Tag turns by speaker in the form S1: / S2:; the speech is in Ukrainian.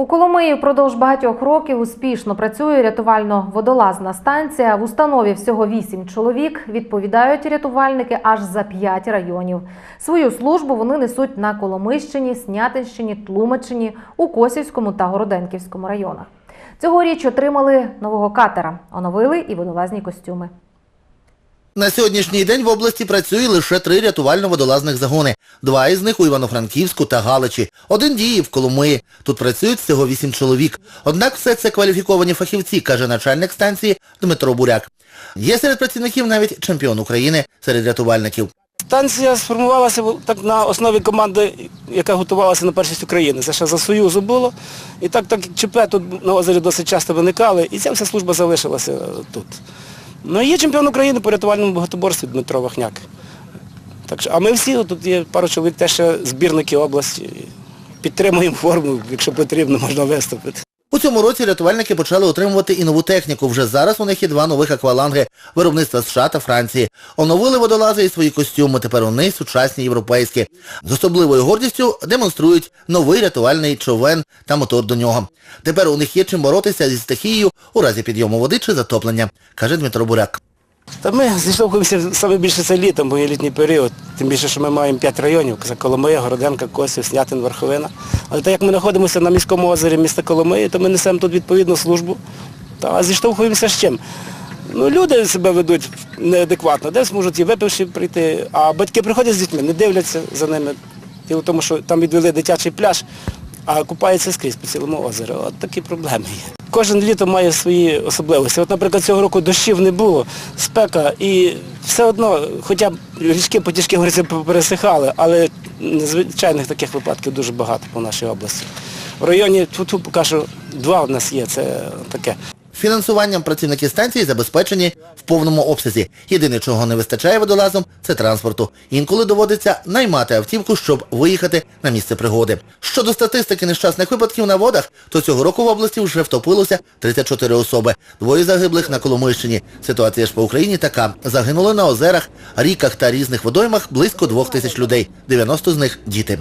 S1: У Коломиї впродовж багатьох років успішно працює рятувально-водолазна станція. В установі всього вісім чоловік. Відповідають рятувальники аж за п'ять районів. Свою службу вони несуть на Коломийщині, Снятинщині, Тлумачині, у Косівському та Городенківському районах. Цьогоріч отримали нового катера, оновили і водолазні костюми.
S2: На сьогоднішній день в області працює лише три рятувально-водолазних загони. Два із них у Івано-Франківську та Галичі. Один діє в Коломиї. Тут працюють всього вісім чоловік. Однак все це кваліфіковані фахівці, каже начальник станції Дмитро Буряк. Є серед працівників навіть чемпіон України серед рятувальників.
S3: Станція сформувалася так на основі команди, яка готувалася на першість України. Це ще за Союзу було. І так, так ЧП тут на озері досить часто виникали, і ця вся служба залишилася тут. Ну є чемпіон України по рятувальному багатоборстві Дмитро Вахняк. Так що, а ми всі, тут є пару чоловік теж збірники області. Підтримуємо форму, якщо потрібно, можна виступити.
S2: Цьому році рятувальники почали отримувати і нову техніку. Вже зараз у них є два нових акваланги виробництва США та Франції. Оновили водолази і свої костюми. Тепер вони сучасні європейські. З особливою гордістю демонструють новий рятувальний човен та мотор до нього. Тепер у них є чим боротися зі стихією у разі підйому води чи затоплення, каже Дмитро Буряк.
S3: Та ми зіштовхуємося саме більше це літом, бо є літній період. Тим більше, що ми маємо п'ять районів. Це Коломия, Городенка, Косів, Снятин, Верховина. Але так як ми знаходимося на міському озері міста Коломиї, то ми несемо тут відповідну службу. Та зіштовхуємося з чим? Ну, люди себе ведуть неадекватно, десь можуть і випивши прийти, а батьки приходять з дітьми, не дивляться за ними. Діло в тому, що там відвели дитячий пляж, а купаються скрізь по цілому озері. От такі проблеми є. Кожен літо має свої особливості. От, наприклад, цього року дощів не було, спека, і все одно, хоча б річки потяжки говориться, пересихали, але звичайних таких випадків дуже багато по нашій області. В районі тут поки що два у нас є, це таке.
S2: Фінансуванням працівники станції забезпечені в повному обсязі. Єдине, чого не вистачає водолазам, це транспорту. Інколи доводиться наймати автівку, щоб виїхати на місце пригоди. Щодо статистики нещасних випадків на водах, то цього року в області вже втопилося 34 особи. Двоє загиблих на Коломийщині. Ситуація ж по Україні така. Загинули на озерах, ріках та різних водоймах близько двох тисяч людей. 90 з них – діти.